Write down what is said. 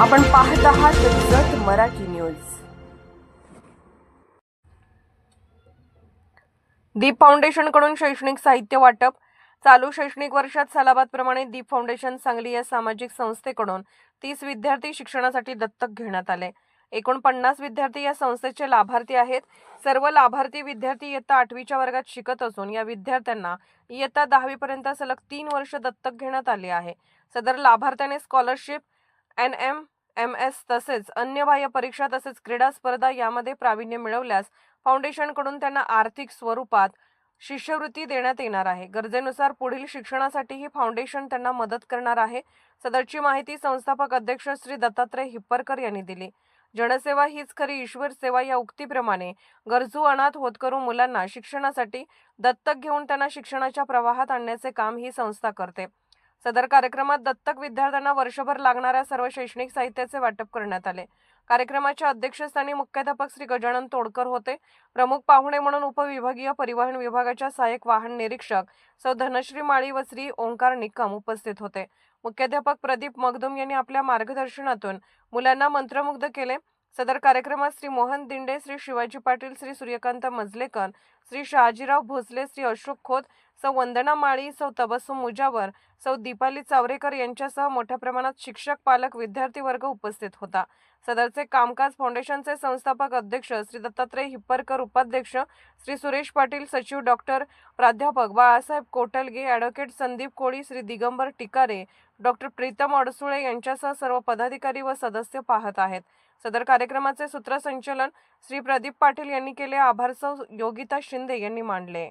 आपण पाहत आहात जत मराठी न्यूज. दीप फाउंडेशनकडून शैक्षणिक साहित्य वाटप. चालू शैक्षणिक वर्षात सलाबादप्रमाणे दीप फाउंडेशन सांगली या सामाजिक संस्थेकडून तीस विद्यार्थी शिक्षणासाठी दत्तक घेण्यात आले. एकूण पन्नास विद्यार्थी या संस्थेचे लाभार्थी आहेत. सर्व लाभार्थी विद्यार्थी इयत्ता आठवीच्या वर्गात शिकत असून या विद्यार्थ्यांना इयत्ता दहावीपर्यंत सलग तीन वर्ष दत्तक घेण्यात आले आहे. सदर लाभार्थ्याने scholarship N M M S तसेच अन्य बाह्य परीक्षा तसेच क्रीडा स्पर्धा यामध्ये प्रावीण्य मिळवल्यास फाउंडेशनकडून त्यांना आर्थिक स्वरूपात शिष्यवृत्ती देण्यात येणार आहे. गरजेनुसार पुढील शिक्षणासाठी ही फाउंडेशन त्यांना मदत करणार आहे सदरची माहिती संस्थापक अध्यक्ष श्री दत्तात्रय हिप्परकर यांनी दिली. जनसेवा हीच खरी ईश्वर सेवा या उक्तीप्रमाणे गरजू अनाथ होतकरू मुलांना शिक्षणासाठी दत्तक घेऊन त्यांना शिक्षणाच्या प्रवाहात आणण्याचे काम ही संस्था करते. सदर कार्यक्रमात दत्तक विद्यार्थ्यांना वर्षभर लागणाऱ्या सर्व शैक्षणिक साहित्याचे वाटप करण्यात आले. कार्यक्रमाच्या अध्यक्षस्थानी मुख्याध्यापक श्री गजानन तोडकर होते. प्रमुख पाहुणे म्हणून उपविभागीय परिवहन विभागाच्या सहाय्यक वाहन निरीक्षक सौ धनश्री माळी व श्री ओंकार निकम उपस्थित होते. मुख्याध्यापक प्रदीप मगदुम यांनी आपल्या मार्गदर्शनातून मुलांना मंत्रमुग्ध केले. सदर कार्यक्रमात श्री मोहन दिंडे श्री शिवाजी पाटील श्री सूर्यकांत मजलेकर श्री शहाजीराव भोसले श्री अशोक खोत सौ वंदना माळी सौ तबस्सुम मुजावर सौ दीपाली चावरेकर यांच्यासह मोठ्या प्रमाणात शिक्षक पालक विद्यार्थी वर्ग उपस्थित होता. सदरचे कामकाज फाउंडेशनचे संस्थापक अध्यक्ष श्री दत्तात्रय हिप्परकर उपाध्यक्ष श्री सुरेश पाटील सचिव डॉक्टर प्राध्यापक बाळासाहेब कोटलगे ॲडव्होकेट संदीप कोळी श्री दिगंबर टिकारे डॉक्टर प्रीतम अडसुळे यांच्यासह सर्व पदाधिकारी व सदस्य पाहत आहेत. सदर कार्यक्रमाचे सूत्रसंचलन श्री प्रदीप पाटील यांनी केले. आभारसौ योगिता शिंदे यांनी मांडले.